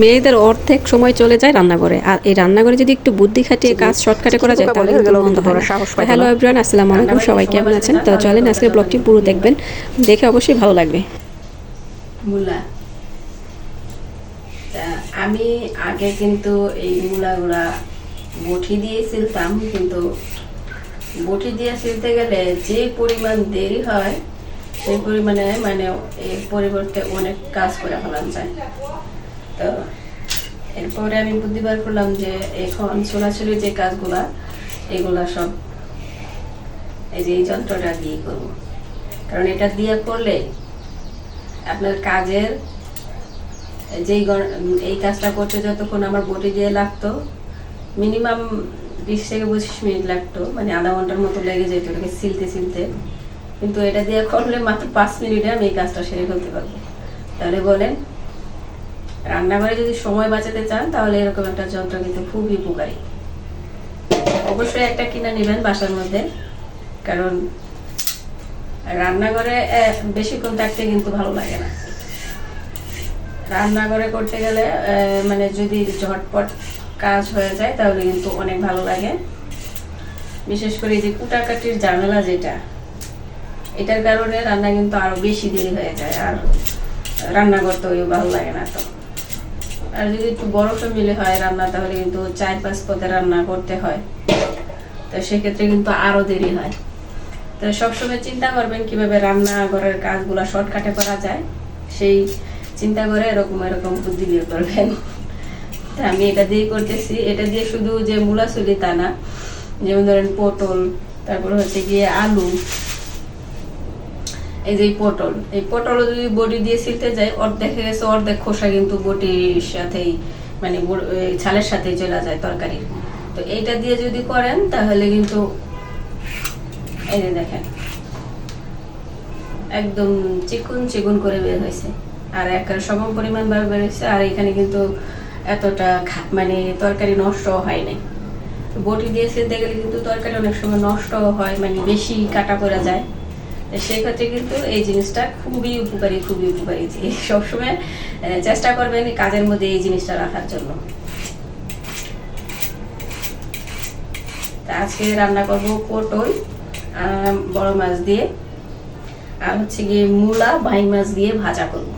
মেয়েদের অর্ধেক সময় চলে যায় রান্নাঘরে। আর এই রান্নাঘরে যদি একটু বুদ্ধি খাটিয়ে কাজ শর্টকাটে করা যায় তাহলে কিন্তু মন্দ হয়। হ্যালো এভরিওয়ান আসসালামু আলাইকুম। সবাই কেমন আছেন? তো চলেন আজকের ব্লগটি পুরো দেখবেন। দেখে অবশ্যই ভালো লাগবে। মূলা। আমি আগে কিন্তু এই মূলাগুলা বটি দিয়ে ছিলতাম কিন্তু বটি দিয়ে ছিলতে গেলে যে পরিমাণ দেরি হয় সেই পরিমাণে মানে এর পরিবর্তে অনেক কাজ করে ফেলান যায়। তো, এরপরে আমি বুদ্ধি বার করলাম যে এখন ছোলাছুলি যে কাজগুলা, এগুলা সব এই যে এই যন্ত্রটা দিয়ে করব। কারণ এটা দিয়ে করলে আপনার কাজের যেই এই কাজটা করতে যতক্ষণ আমার বটি দিয়ে লাগতো, মিনিমাম বিশ থেকে পঁচিশ মিনিট লাগতো মানে আধা ঘণ্টার মতো লেগে যেত ওটাকে সিলতে সিলতে। কিন্তু এটা দিয়ে করলে মাত্র পাঁচ মিনিটে আমি এই কাজটা সেরে ফেলতে পারব। তাহলে বলেন রান্নাঘরে যদি সময় বাঁচাতে চান, তাহলে এরকম একটা যন্ত্র কিন্তু খুবই উপকারী। অবশ্যই একটা কিনে নেবেন বাসার মধ্যে, কারণ রান্নাঘরে বেশিক্ষণ থাকতে কিন্তু ভালো লাগে না। রান্নাঘরে করতে গেলে মানে যদি ঝটপট কাজ হয়ে যায়, তাহলে কিন্তু অনেক ভালো লাগে। বিশেষ করে এই যে কুটাকাটির জানালা যেটা, এটার কারণে রান্না কিন্তু আরও বেশি দেরি হয়ে যায়, আর রান্না করতেও ভালো লাগে না তো। আর যদি একটু বড় ফ্যামিলি হয় রান্না, তাহলে কিন্তু চার পাঁচ পদে রান্না করতে হয়। তো সেক্ষেত্রে কিন্তু আরও দেরি হয়। তো সবসময় চিন্তা করবেন কীভাবে রান্না ঘরের কাজগুলো শর্টকাটে করা যায়। সেই চিন্তা করে এরকম এরকম বুদ্ধি বের করবেন। তা আমি এটা দিয়ে করতেছি। এটা দিয়ে শুধু যে মূলাচুলি তা না, যেমন ধরেন পটল, তারপর হচ্ছে গিয়ে আলু এই যে পটল, এই পটলও যদি বটি দিয়ে ছিলতে যায়, অর্ধেক গেছে, অর্ধেক খোসা কিন্তু বটির সাথেই মানে ছালের সাথেই চলে যায় তরকারির তো এইটা দিয়ে যদি করেন, তাহলে কিন্তু এই যে দেখেন, একদম চিকুন চিকুন করে বের হয়েছে। আর একের সম পরিমাণ ভাবে বের হয়েছে, আর এখানে কিন্তু এতটা মানে তরকারি নষ্ট হয় নাই। বটি দিয়ে সিলতে গেলে কিন্তু তরকারি অনেক সময় নষ্ট হয় মানে বেশি কাটা পড়ে যায়। সেক্ষেত্রে কিন্তু এই জিনিসটা খুবই উপকারী খুবই উপকারী সবসময় চেষ্টা করবেন কাজের মধ্যে এই জিনিসটা রাখার জন্য। আজকে রান্না করব পটল বড় মাছ দিয়ে, আর হচ্ছে গিয়ে মূলা বাই মাছ দিয়ে ভাজা করব।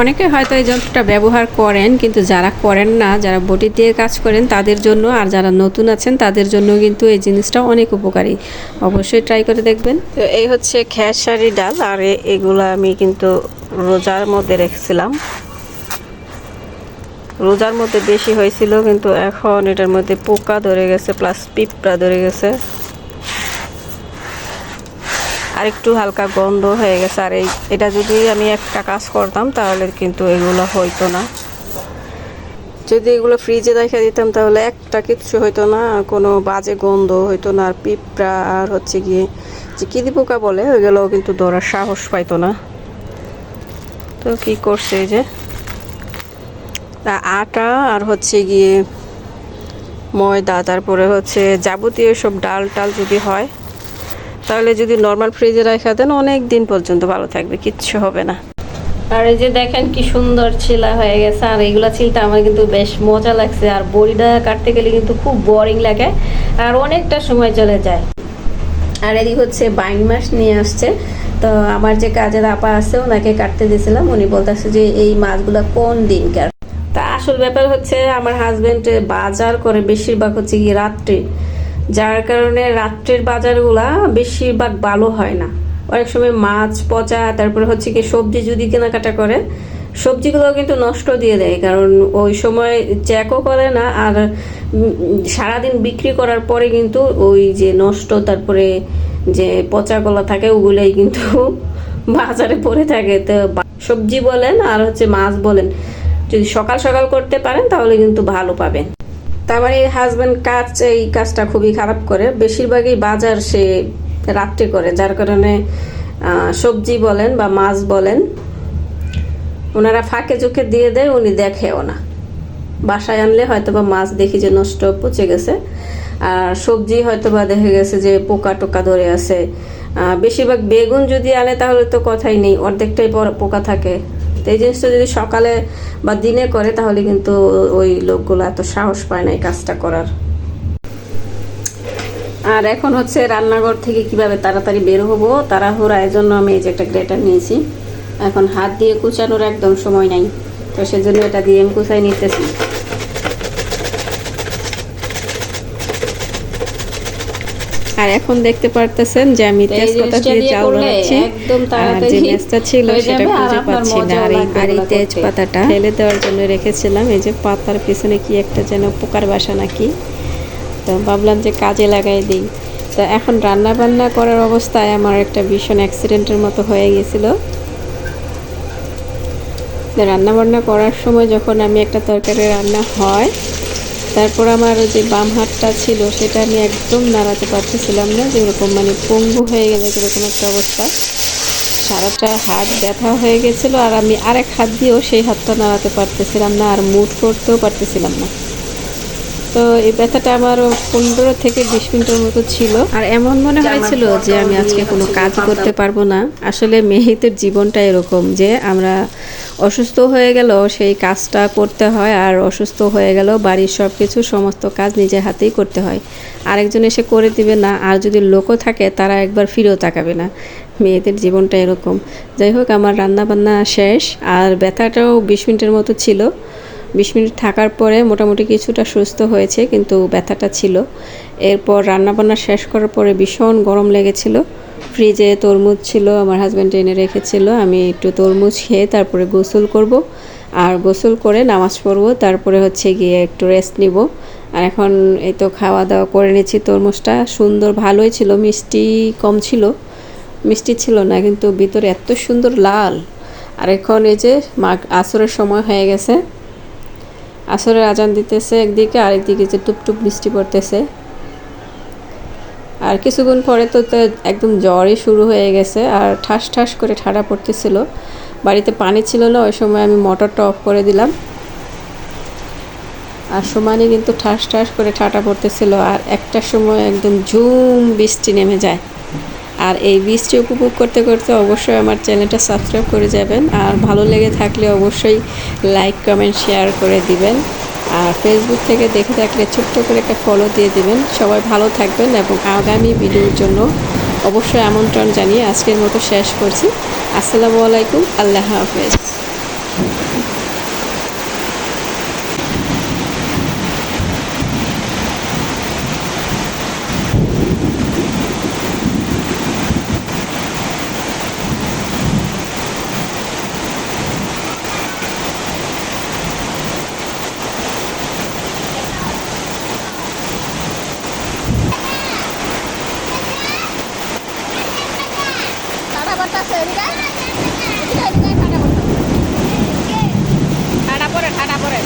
অনেকে হয়তো এই যন্ত্রটা ব্যবহার করেন, কিন্তু যারা করেন না, যারা বটি দিয়ে কাজ করেন, তাদের জন্য আর যারা নতুন আছেন, তাদের জন্য কিন্তু এই জিনিসটা অনেক উপকারী। অবশ্যই ট্রাই করে দেখবেন। তো এই হচ্ছে খেসারি ডাল, আর এগুলা আমি কিন্তু রোজার মধ্যে রেখেছিলাম। রোজার মধ্যে বেশি হয়েছিল, কিন্তু এখন এটার মধ্যে পোকা ধরে গেছে প্লাস পিঁপড়া ধরে গেছে। আর একটু হালকা গন্ধ হয়ে গেছে। আর এই এটা যদি আমি একটা কাজ করতাম, তাহলে কিন্তু এগুলো হইতো না। যদি এগুলো ফ্রিজে রেখে দিতাম, তাহলে একটা কিচ্ছু হইতো না কোনো বাজে গন্ধ হইতো না, আর পিঁপড়া, আর হচ্ছে গিয়ে যে কিদি পোকা বলে ওইগুলো কিন্তু ধরার সাহস পাইতো না। তো কি করছে এই যে? আটা, আর হচ্ছে গিয়ে ময়দা, তারপরে হচ্ছে যাবতীয় সব ডাল টাল যদি হয় তাহলে যদি নর্মাল ফ্রিজে রাখা দেন অনেক দিন পর্যন্ত ভালো থাকবে, কিচ্ছু হবে না। আর এই যে দেখেন কি সুন্দর ছিলা হয়ে গেছে, আর এইগুলা ছিলতে আমার কিন্তু বেশ মজা লাগছে, আর বড়িটা কাটতে গেলে কিন্তু খুব বোরিং লাগে, আর অনেকটা সময় চলে যায়। আর এদিকে হচ্ছে বাইন মাস নিয়ে আসছে, তো আমার যে কাজের আপা আছে, ওনাকে কাটতে দিয়েছিলাম, উনি বলতেছে যে এই মাছগুলা কোন দিনকার? তা আসল ব্যাপার হচ্ছে, আমার হাজবেন্ড বাজার করে বেশিরভাগ হচ্ছে কি রাত্রে। যার কারণে রাত্রের বাজারগুলা বেশিরভাগ ভালো হয় না। অনেক সময় মাছ, পচা, তারপরে হচ্ছে কি সবজি যদি কেনাকাটা করে সবজিগুলো কিন্তু নষ্ট দিয়ে দেয়। কারণ ওই সময় চেকও করে না আর সারাদিন বিক্রি করার পরে কিন্তু ওই যে নষ্ট, তারপরে যে পচা গলা থাকে, ওগুলোই কিন্তু বাজারে পড়ে থাকে। তো সবজি বলেন আর হচ্ছে মাছ বলেন, যদি সকাল সকাল করতে পারেন তাহলে কিন্তু ভালো পাবেন। তার মানে হাজব্যান্ড কাজ, এই কাজটা খুবই খারাপ করে। বেশিরভাগই বাজার সে রাত্রে করে, যার কারণে সবজি বলেন বা মাছ বলেন, ওনারা ফাঁকে চোখে দিয়ে দেয়, উনি দেখেও না। বাসায় আনলে হয়তো বা মাছ দেখি যে নষ্ট, পচে গেছে। আর সবজি হয়তো বা দেখা গেছে যে পোকা টোকা ধরে আছে। বেশিরভাগ বেগুন যদি আনে তাহলে তো কথাই নেই, অর্ধেকটাই পোকা থাকে। এই জিনিসটা যদি সকালে বা দিনে করে, তাহলে কিন্তু ওই লোকগুলো এত সাহস পায় না এই কাজটা করার। আর এখন হচ্ছে রান্নাঘর থেকে কীভাবে তাড়াতাড়ি বের হব তাড়াহুড়া জন্য আমি এই যে একটা গ্রেটার নিয়েছি। এখন হাত দিয়ে কুচানোর একদম সময় নাই, তো সেজন্য এটা দিয়ে আমি কুচাই নিতেছি। আর এখন দেখতে পারতেছেন যে আমি তেজপাতা দিয়ে চাল বানাচ্ছি। একদম আর যে ম্যাচটা ছিল সেটা খুঁজে পাচ্ছি না। আর এই আর এই তেজপাতাটা ফেলে দেওয়ার জন্য রেখেছিলাম এই যে পাতার পিছনে কি একটা যেন পোকার বাসা নাকি। তো ভাবলাম যে কাজে লাগাই দিই। তো এখন রান্না বান্না করার অবস্থায় আমার একটা ভীষণ অ্যাক্সিডেন্টের মতো হয়ে গেছিল। রান্না বান্না করার সময় যখন আমি একটা তরকারি রান্না হয় তারপর আমার যে বাম হাতটা ছিল, সেটা আমি একদম নাড়াতে পারতেছিলাম না যেরকম মানে পঙ্গু হয়ে গেলে যেরকম একটা অবস্থা। সারাটা হাত ব্যথা হয়ে গেছিল আর আমি আরেক হাত দিয়েও সেই হাতটা নাড়াতে পারতেছিলাম না আর মুট করতেও পারতেছিলাম না। তো এই ব্যথাটা আমার পনেরো থেকে বিশ মিনিটের মতো ছিল। আর এমন মনে হয়েছিল যে আমি আজকে কোনো কাজ করতে পারব না। আসলে মেয়েদের জীবনটা এরকম যে আমরা অসুস্থ হয়ে গেল সেই কাজটা করতে হয় আর অসুস্থ হয়ে গেল বাড়ির সব কিছু সমস্ত কাজ নিজের হাতেই করতে হয়। আরেকজন এসে করে দিবে না আর যদি লোকও থাকে তারা একবার ফিরেও তাকাবে না। মেয়েদের জীবনটা এরকম। যাই হোক আমার রান্না বান্না শেষ আর ব্যথাটাও বিশ মিনিটের মতো ছিল। বিশ মিনিট থাকার পরে মোটামুটি কিছুটা সুস্থ হয়েছে, কিন্তু ব্যথাটা ছিল। এরপর রান্নাবান্না শেষ করার পরে ভীষণ গরম লেগেছিল। ফ্রিজে তরমুজ ছিল, আমার হাজব্যান্ড এনে রেখেছিল। আমি একটু তরমুজ খেয়ে তারপরে গোসল করব। আর গোসল করে নামাজ পড়ব, তারপরে হচ্ছে গিয়ে একটু রেস্ট নিব। আর এখন এই তো খাওয়া দাওয়া করে নিয়েছি তরমুজটা। সুন্দর ভালোই ছিল, মিষ্টি কম ছিল। মিষ্টি ছিল না, কিন্তু ভিতরে এত সুন্দর লাল। আর এখন এই যে মাগ আসরের সময় হয়ে গেছে। আসরের আজান দিতেছে একদিকে, আরেকদিকে যে টুপটুপ বৃষ্টি পড়তেছে। আর কিছুক্ষণ পরে তো একদম জ্বরই শুরু হয়ে গেছে আর ঠাস ঠাস করে ঠাডা পড়তেছিল। বাড়িতে পানি ছিল না, ওই সময় আমি মোটরটা অফ করে দিলাম। আর সমানে কিন্তু ঠাস ঠাস করে ঠাটা পড়তেছিল আর একটা সময় একদম ঝুম বৃষ্টি নেমে যায়। আর এই বৃষ্টি উপভোগ করতে করতে অবশ্যই আমার চ্যানেলটা সাবস্ক্রাইব করে যাবেন। আর ভালো লেগে থাকলে অবশ্যই লাইক কমেন্ট শেয়ার করে দিবেন। আর ফেসবুক থেকে দেখে থাকলে ছোট্ট করে একটা ফলো দিয়ে দিবেন। সবাই ভালো থাকবেন এবং আগামী ভিডিওর জন্য অবশ্যই আমন্ত্রণ জানিয়ে আজকের মতো শেষ করছি। আসসালামু আলাইকুম। আল্লাহ হাফেজ। করতেছে এদিকে এদিকে এদিকে পরে ঠাডা পরে